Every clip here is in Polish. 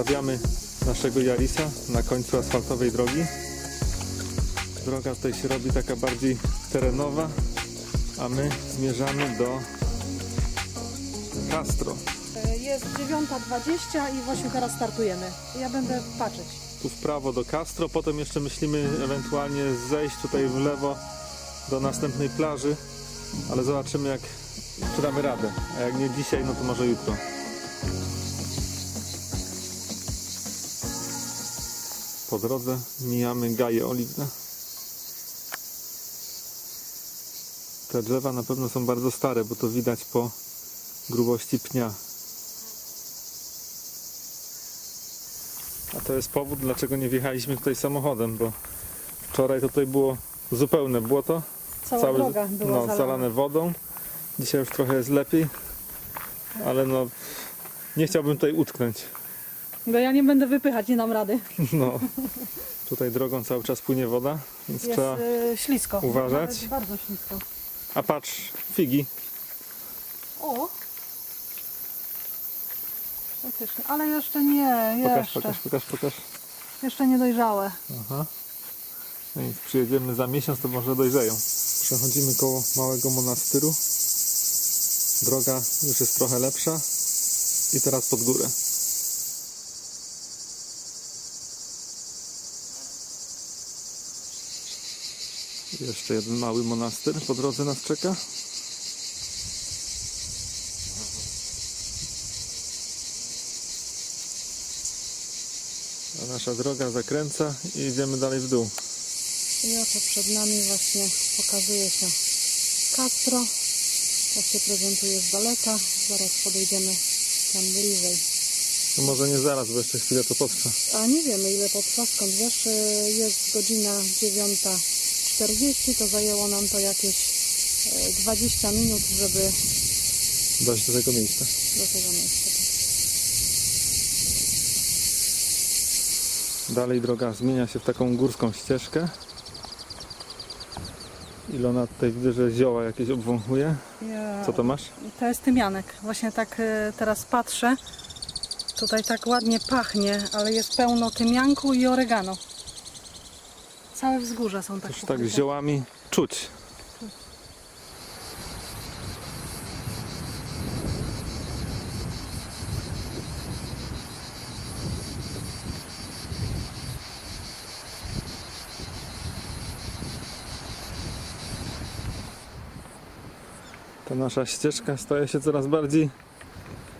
Zostawiamy naszego Jarisa na końcu asfaltowej drogi. Droga tutaj się robi taka bardziej terenowa, a my zmierzamy do Castro. Jest 9.20 i właśnie teraz startujemy. Ja będę patrzeć. Tu w prawo do Castro, potem jeszcze myślimy ewentualnie zejść tutaj w lewo do następnej plaży, ale zobaczymy jak czy damy radę. A jak nie dzisiaj, no to może jutro. Po drodze mijamy gaje oliwne. Te drzewa na pewno są bardzo stare, bo to widać po grubości pnia. A to jest powód, dlaczego nie wjechaliśmy tutaj samochodem, bo wczoraj tutaj było zupełne błoto, Cała droga była no, zalana. zalane wodą. Dzisiaj już trochę jest lepiej, ale no nie chciałbym tutaj utknąć. Bo ja nie będę wypychać, nie dam rady. No, tutaj drogą cały czas płynie woda, więc Jest trzeba... e, ślisko. uważać. Nawet bardzo ślisko. A patrz, figi. O! Faktycznie, ale jeszcze nie, Pokaż, jeszcze. pokaż, pokaż, pokaż. Jeszcze nie dojrzałe. Aha. No i przyjedziemy za miesiąc, to może dojrzeją. Przechodzimy koło małego monastyru. Droga już jest trochę lepsza. I teraz pod górę. Jeszcze jeden mały monastyr po drodze nas czeka. A nasza droga zakręca i idziemy dalej w dół. I oto przed nami właśnie pokazuje się Castro. Tak się prezentuje z daleka. Zaraz podejdziemy tam bliżej. No może nie zaraz, bo jeszcze chwilę to potrwa. A nie wiemy ile potrwa, skąd wiesz, y, jest godzina 9.40, to zajęło nam to jakieś y, 20 minut, żeby Dojść do tego miejsca. do tego miejsca. Dalej droga zmienia się w taką górską ścieżkę. Ilona tutaj widzę, że zioła jakieś obwąchuje. Co to masz? To jest tymianek. Właśnie tak y, teraz patrzę. Tutaj tak ładnie pachnie, ale jest pełno tymianku i oregano. Całe wzgórza są tak Już tak pokryte. ziołami czuć. Ta nasza ścieżka staje się coraz bardziej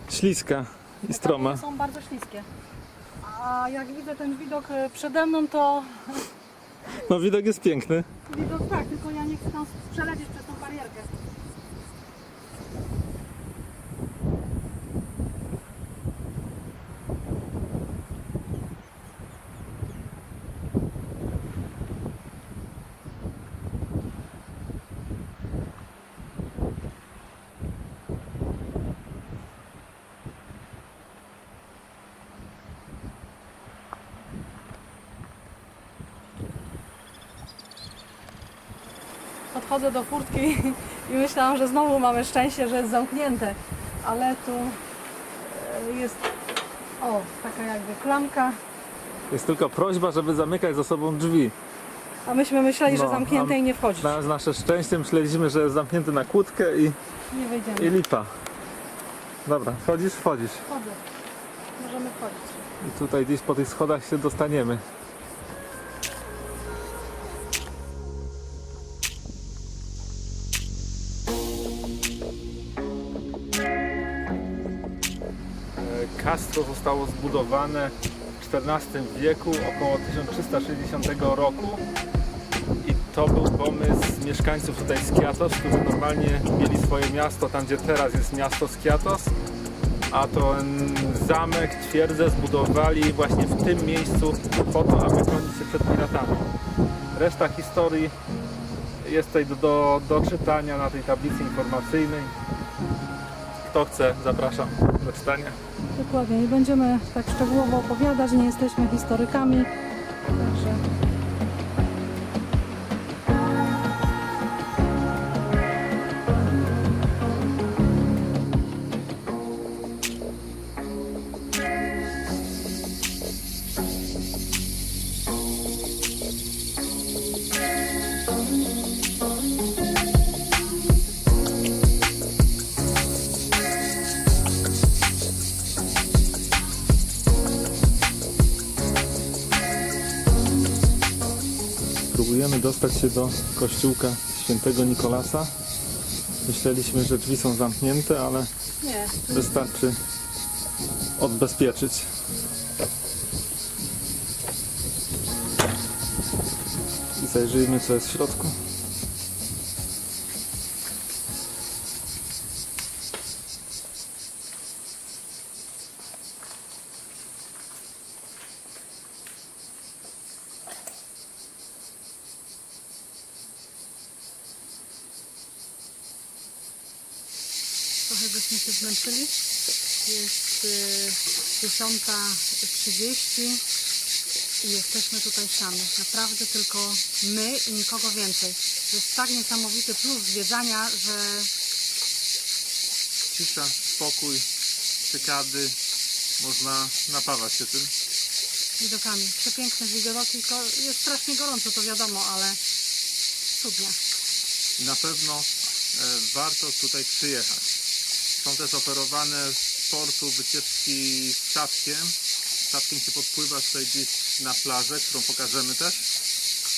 śliska i stroma. Są bardzo śliskie. A jak widzę ten widok y, przede mną, to No widok jest piękny. widok tak, tylko ja nie chcę tam przelecieć przez tą barierkę. Podchodzę do furtki i myślałam, że znowu mamy szczęście, że jest zamknięte, ale tu e, jest o, taka jakby klamka, Jest tylko prośba, żeby zamykać za sobą drzwi. a myśmy myśleli, że No, zamknięte a- i nie wchodzić. Na nasze szczęście myśleliśmy, że jest zamknięty na kłódkę i, Nie wejdziemy. i lipa. Dobra, wchodzisz? Wchodzisz. Wchodzę. Możemy wchodzić. I tutaj gdzieś po tych schodach się dostaniemy. Zostało zbudowane w XIV wieku, około 1360 roku. I to był pomysł mieszkańców tutaj Skiatos, którzy normalnie mieli swoje miasto tam, gdzie teraz jest miasto Skiatos. A ten zamek, twierdzę zbudowali właśnie w tym miejscu po to, aby chronić się przed piratami. Reszta historii jest tutaj do, do, do czytania na tej tablicy informacyjnej. Kto chce, zapraszam do czytania. Dokładnie. Nie będziemy tak szczegółowo opowiadać, nie jesteśmy historykami. Także Próbujemy dostać się do kościółka świętego Nikolasa. Myśleliśmy, że drzwi są zamknięte, ale Nie, wystarczy odbezpieczyć. I zajrzyjmy co jest w środku. Trochę żeśmy się zmęczyli. Jest y, 10.30 i jesteśmy tutaj sami. Naprawdę tylko my i nikogo więcej. To jest tak niesamowity plus zwiedzania, że Cisza, spokój, cykady. Można napawać się tym. widokami. Przepiękne widoki, tylko jest strasznie gorąco, to wiadomo, ale cudnie. Na pewno e, warto tutaj przyjechać. Są też oferowane z portu wycieczki statkiem. Statkiem się podpływa tutaj gdzieś na plażę, którą pokażemy też.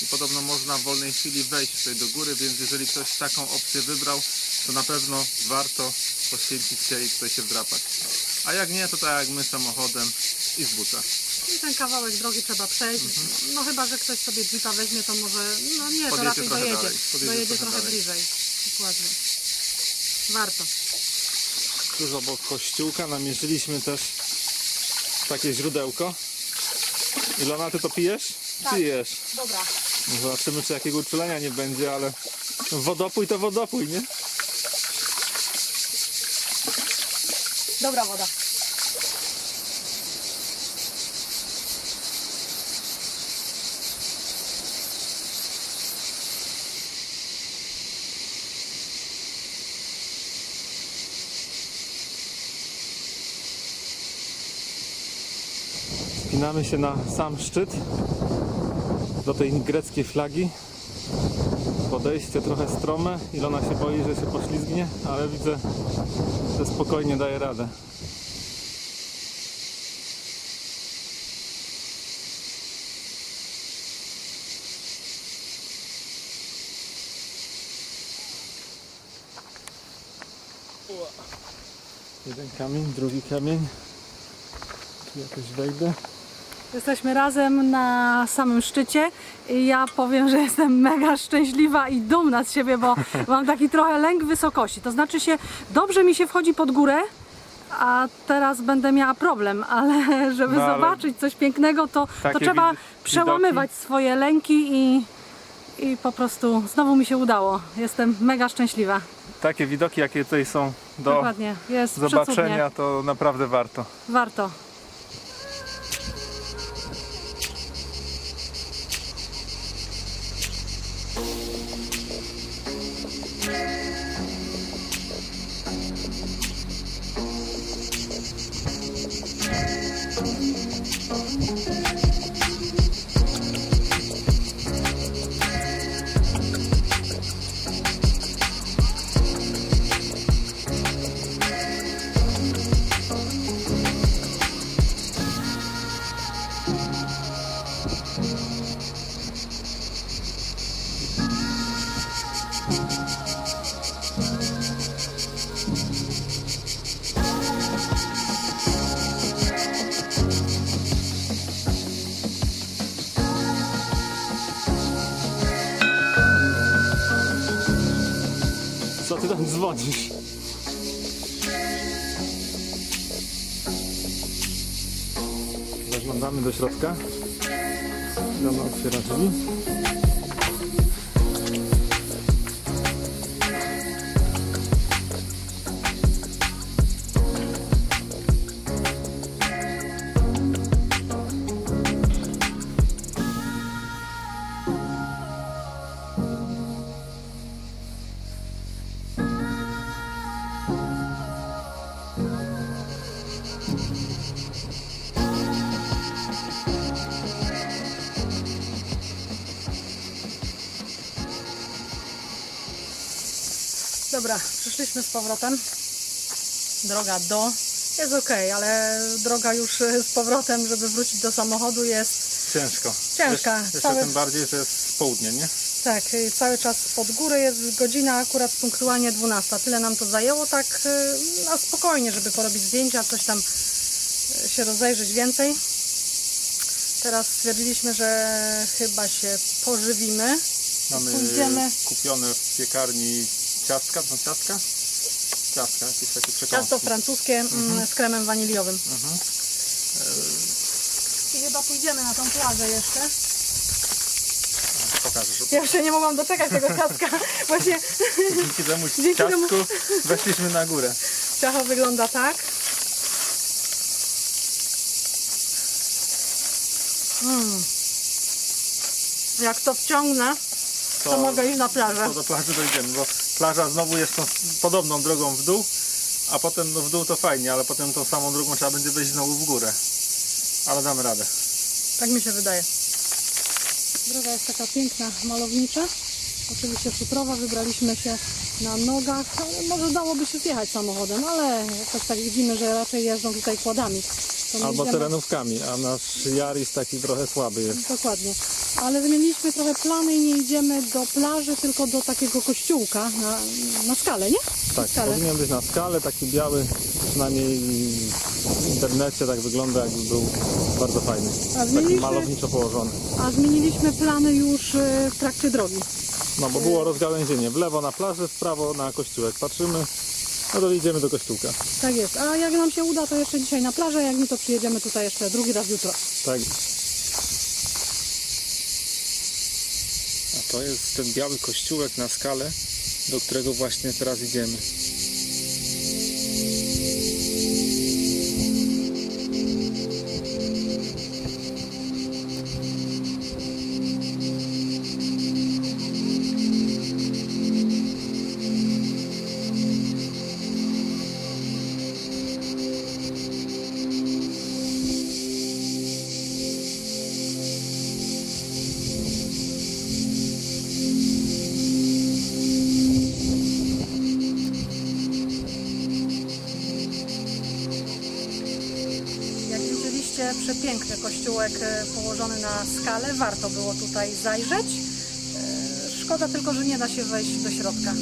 I podobno można w wolnej chwili wejść tutaj do góry, więc jeżeli ktoś taką opcję wybrał, to na pewno warto poświęcić się i tutaj się wdrapać. A jak nie, to tak jak my samochodem i z buta. I ten kawałek drogi trzeba przejść. No chyba, że ktoś sobie jeepa weźmie, to może, no nie, to Podjedzie raczej trochę dojedzie. dalej, podjedzie Dojedzie trochę trochę dalej. bliżej. Dokładnie. Warto. Tuż obok kościółka namierzyliśmy też takie źródełko. Ilona, ty to pijesz? Tak. Pijesz. Dobra. Zobaczymy, czy jakiego uczulenia nie będzie, ale wodopój to wodopój, nie? Dobra woda. Spinamy się na sam szczyt do tej greckiej flagi. Podejście trochę strome. Ilona się boi, że się poślizgnie, ale widzę, że spokojnie daje radę. Jeden kamień, drugi kamień. Tu jakoś wejdę. Jesteśmy razem na samym szczycie i ja powiem, że jestem mega szczęśliwa i dumna z siebie, bo mam taki trochę lęk wysokości. To znaczy się, dobrze mi się wchodzi pod górę, a teraz będę miała problem, ale żeby No, ale zobaczyć coś pięknego, to, to trzeba wid- przełamywać swoje lęki i, i po prostu znowu mi się udało. Jestem mega szczęśliwa. Takie widoki, jakie tutaj są do Dokładnie, jest zobaczenia, przecudnie. to naprawdę warto. Warto. Zaglądamy do środka. Ilona otwiera drzwi. Dobra, przyszliśmy z powrotem. Droga do Jest okej, ale droga już e, z powrotem, żeby wrócić do samochodu jest Ciężko. Ciężka. Jeszcze, Cały- tym bardziej, że jest południe, nie? tak, y, cały czas pod górę jest godzina akurat punktualnie 12. Tyle nam to zajęło tak y, na spokojnie, żeby porobić zdjęcia, coś tam się rozejrzeć więcej. Teraz stwierdziliśmy, że chyba się pożywimy. Mamy Pójdziemy. kupione w piekarni ciastka, są ciastka? Ciastka, jakieś takie przekąski. Ciasto francuskie mm, z kremem waniliowym. Mhm. I chyba pójdziemy na tą plażę jeszcze. Pokażę, że Ja jeszcze nie mogłam doczekać tego ciastka. Właśnie dzięki temu Dzięki temu- ciastku weszliśmy na górę. ciacho wygląda tak. Mm. Jak to wciągnę, to mogę iść na plażę. To do plaży dojdziemy, bo plaża znowu jest tą podobną drogą w dół, a potem no, w dół to fajnie, ale potem tą samą drogą trzeba będzie wejść znowu w górę. Ale damy radę. Tak mi się wydaje. Droga jest taka piękna, malownicza. Oczywiście szutrowa, wybraliśmy się na nogach. Może dałoby się zjechać samochodem, ale jakoś tak widzimy, że raczej jeżdżą tutaj kładami. Albo terenówkami, a nasz Jaris taki trochę słaby jest. Dokładnie. Ale zmieniliśmy trochę plany i nie idziemy do plaży, tylko do takiego kościółka na, na skalę, nie? Tak, na skalę. powinien być na skale, taki biały, przynajmniej w internecie tak wygląda jakby był bardzo fajny. Taki zmieniliśmy, malowniczo położony. a zmieniliśmy plany już e, w trakcie drogi. No bo było rozgałęzienie, w lewo na plażę, w prawo na kościółek. Patrzymy, no to idziemy do kościółka. Tak jest. A jak nam się uda, to jeszcze dzisiaj na plażę, jak nie, to przyjedziemy tutaj jeszcze drugi raz jutro. Tak. A to jest ten biały kościółek na skale, do którego właśnie teraz idziemy. Przepiękny kościółek e, położony na skale. Warto było tutaj zajrzeć. E, Szkoda tylko, że nie da się wejść do środka.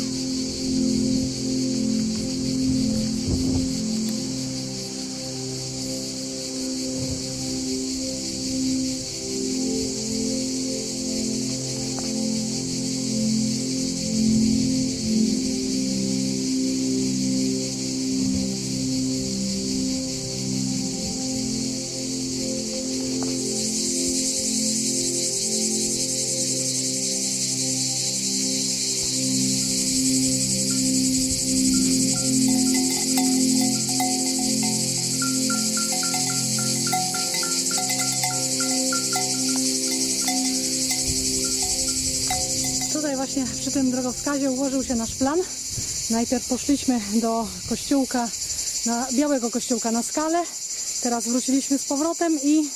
Przy tym drogowskazie ułożył się nasz plan. Najpierw poszliśmy do kościółka, na, białego kościółka na skalę. Teraz wróciliśmy z powrotem i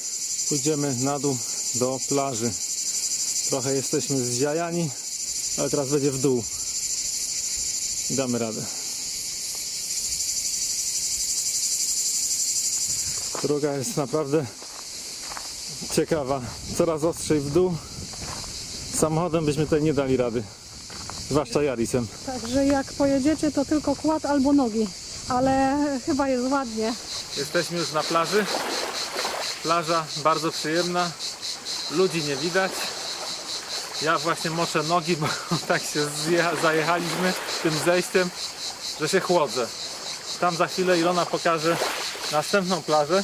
Pójdziemy na dół do plaży. Trochę jesteśmy zziajani, ale teraz będzie w dół. Damy radę. Droga jest naprawdę ciekawa. Coraz ostrzej w dół. Samochodem byśmy tutaj nie dali rady. Zwłaszcza Jarisem. także jak pojedziecie to tylko kład albo nogi. Ale chyba jest ładnie. Jesteśmy już na plaży. Plaża bardzo przyjemna. Ludzi nie widać. Ja właśnie moczę nogi, bo tak się zajechaliśmy tym zejściem, że się chłodzę. Tam za chwilę Ilona pokaże następną plażę,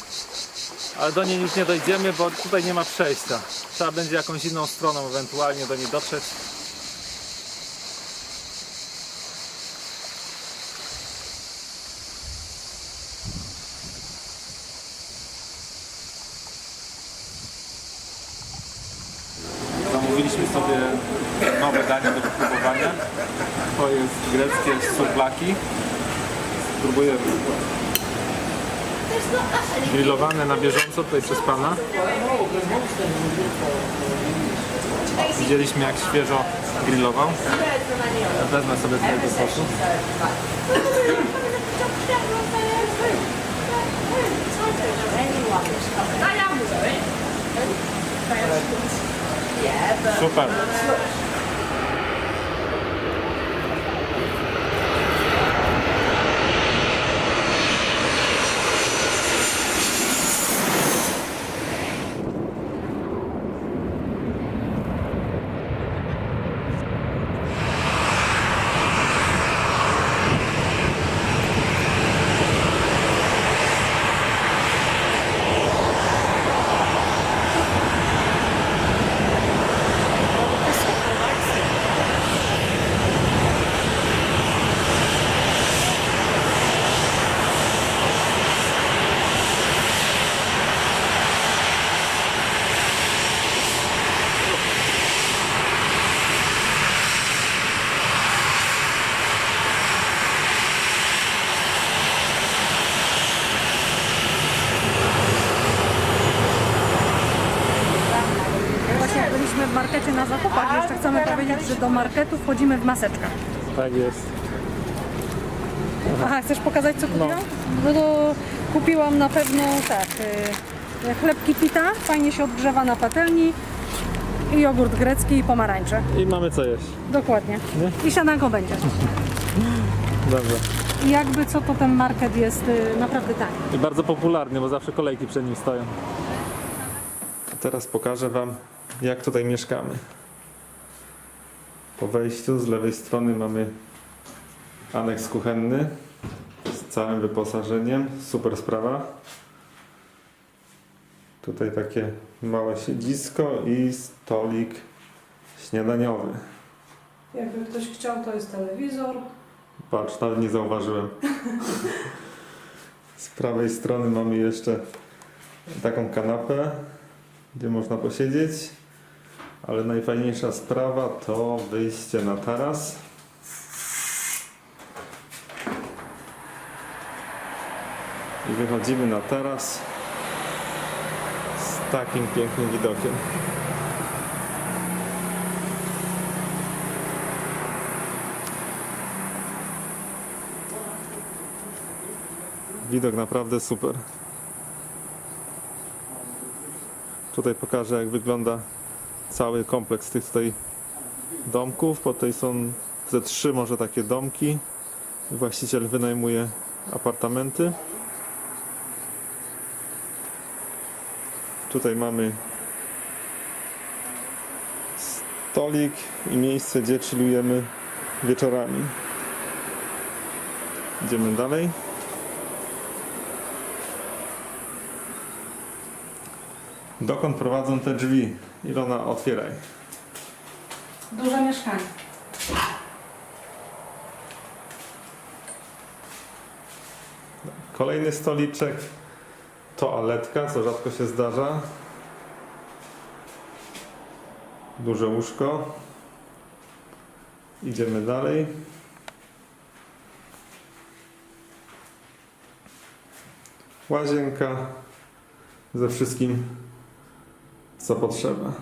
ale do niej już nie dojdziemy, bo tutaj nie ma przejścia. Trzeba będzie jakąś inną stroną ewentualnie do niej dotrzeć. Sobie nowe danie do wypróbowania. To jest greckie souvlaki. Spróbujemy. Grillowane na bieżąco tutaj przez Pana. Widzieliśmy jak świeżo grillował. Wezmę sobie tutaj do sosu. Super. Markecie na zakupach, jeszcze chcemy powiedzieć, że do marketu wchodzimy w maseczkach. Tak jest. Aha, chcesz pokazać co kupiłam? No to kupiłam na pewno tak, y, chlebki pita, fajnie się odgrzewa na patelni i jogurt grecki i pomarańcze. I mamy co jeść. Dokładnie. I siadanko będzie. Dobrze. I jakby co to ten market jest y, naprawdę tani. I bardzo popularny, bo zawsze kolejki przed nim stoją. Teraz pokażę Wam, jak tutaj mieszkamy. Po wejściu z lewej strony mamy aneks kuchenny z całym wyposażeniem. Super sprawa. Tutaj takie małe siedzisko i stolik śniadaniowy. Jakby ktoś chciał, to jest telewizor. Patrz, nawet nie zauważyłem. Z prawej strony mamy jeszcze taką kanapę, gdzie można posiedzieć. Ale najfajniejsza sprawa to wyjście na taras. I wychodzimy na taras z takim pięknym widokiem. Widok naprawdę super. Tutaj pokażę jak wygląda cały kompleks tych tutaj domków. Po tej są ze trzy może takie domki. Właściciel wynajmuje apartamenty. Tutaj mamy stolik i miejsce, gdzie chillujemy wieczorami. Idziemy dalej. Dokąd prowadzą te drzwi? Ilona, otwieraj. Duże mieszkanie. Kolejny stoliczek. Toaletka, co rzadko się zdarza. Duże łóżko. Idziemy dalej. Łazienka ze wszystkim, co potrzeba.